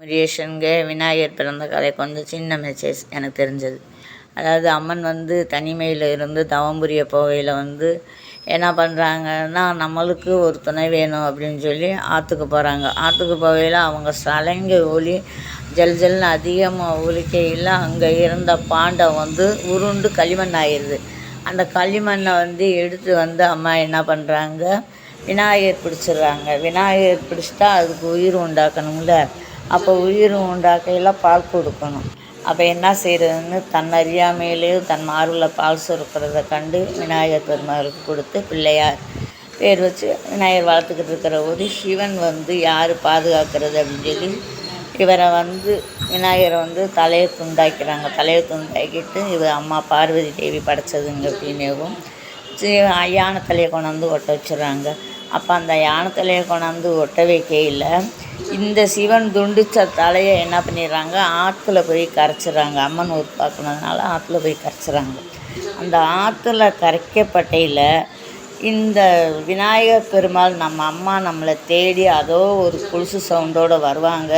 முரியேஷனுங்க விநாயகர் பிறந்த கதை கொஞ்சம் சின்ன மெசேஜ் எனக்கு தெரிஞ்சது. அதாவது அம்மன் வந்து தனிமையில் இருந்து தவம் புரிய போகையில் வந்து என்ன பண்ணுறாங்கன்னா நம்மளுக்கு ஒரு துணை வேணும் அப்படின்னு சொல்லி ஆற்றுக்கு போகிறாங்க ஆற்றுக்கு போகையில் அவங்க சலங்க ஒளி ஜல் ஜல்னு அதிகமாக ஒலிக்கையில் அங்கே இருந்த பாண்டம் வந்து உருண்டு களிமண் ஆயிடுது அந்த களிமண்ணை வந்து எடுத்து வந்து அம்மா என்ன பண்ணுறாங்க விநாயகர் பிடிச்சிடுறாங்க. விநாயகர் பிடிச்சிட்டா அதுக்கு உயிர் உண்டாக்கணும்ல. அப்போ உயிர் உண்டாக்கையில் பால் கொடுக்கணும். அப்போ என்ன செய்கிறதுன்னு தன் அறியாமையிலே தன் மார்பில் பால் சுருக்கிறத கண்டு விநாயகர் பெருமாளுக்கு கொடுத்து பிள்ளையார் பேர் வச்சு விநாயகர் வளர்த்துக்கிட்டு இருக்கிற போது சிவன் வந்து யார் பாதுகாக்கிறது அப்படின்னு சொல்லி இவரை வந்து விநாயகரை வந்து தலையை துண்டாக்கிறாங்க. தலையை துண்டாக்கிட்டு இவர் அம்மா பார்வதி தேவி படைச்சதுங்க அப்படின்னேவும் யானை தலையை கொண்டாந்து ஒட்ட வச்சிடுறாங்க. அப்போ அந்த யானை தலையை கொண்டாந்து ஒட்ட வைக்கையில் இந்த சிவன் துண்டிச்ச தலையை என்ன பண்ணிடுறாங்க? ஆற்றுல போய் கரைச்சிடுறாங்க. அம்மன் ஊர் பார்க்கணுனால ஆற்றுல போய் கரைச்சிடுறாங்க. அந்த ஆற்றுல கரைக்கப்பட்டையில் இந்த விநாயகர் பெருமாள் நம்ம அம்மா நம்மளை தேடி அதோ ஒரு கொலுசு சவுண்டோடு வருவாங்க.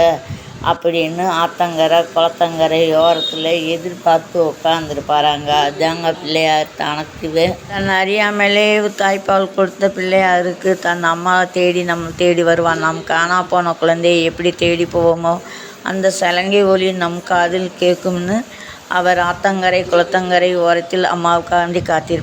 அப்படின்னு ஆத்தங்கரை குளத்தங்கரை ஓரத்தில் எதிர்பார்த்து உட்காந்துருப்பாராங்க அதாங்க பிள்ளையார் தனக்குவே. தன் அறியாமலே தாய்ப்பால் கொடுத்த பிள்ளையாருக்கு தன் அம்மாவை தேடி நம்ம தேடி வருவான். நம் காணா போன குழந்தையை எப்படி தேடி போவோமோ அந்த சலங்கை ஒலி நம் காதில் கேட்கும்னு அவர் ஆத்தங்கரை குளத்தங்கரை ஓரத்தில் அம்மாவுக்காண்டி காத்திருப்பார்.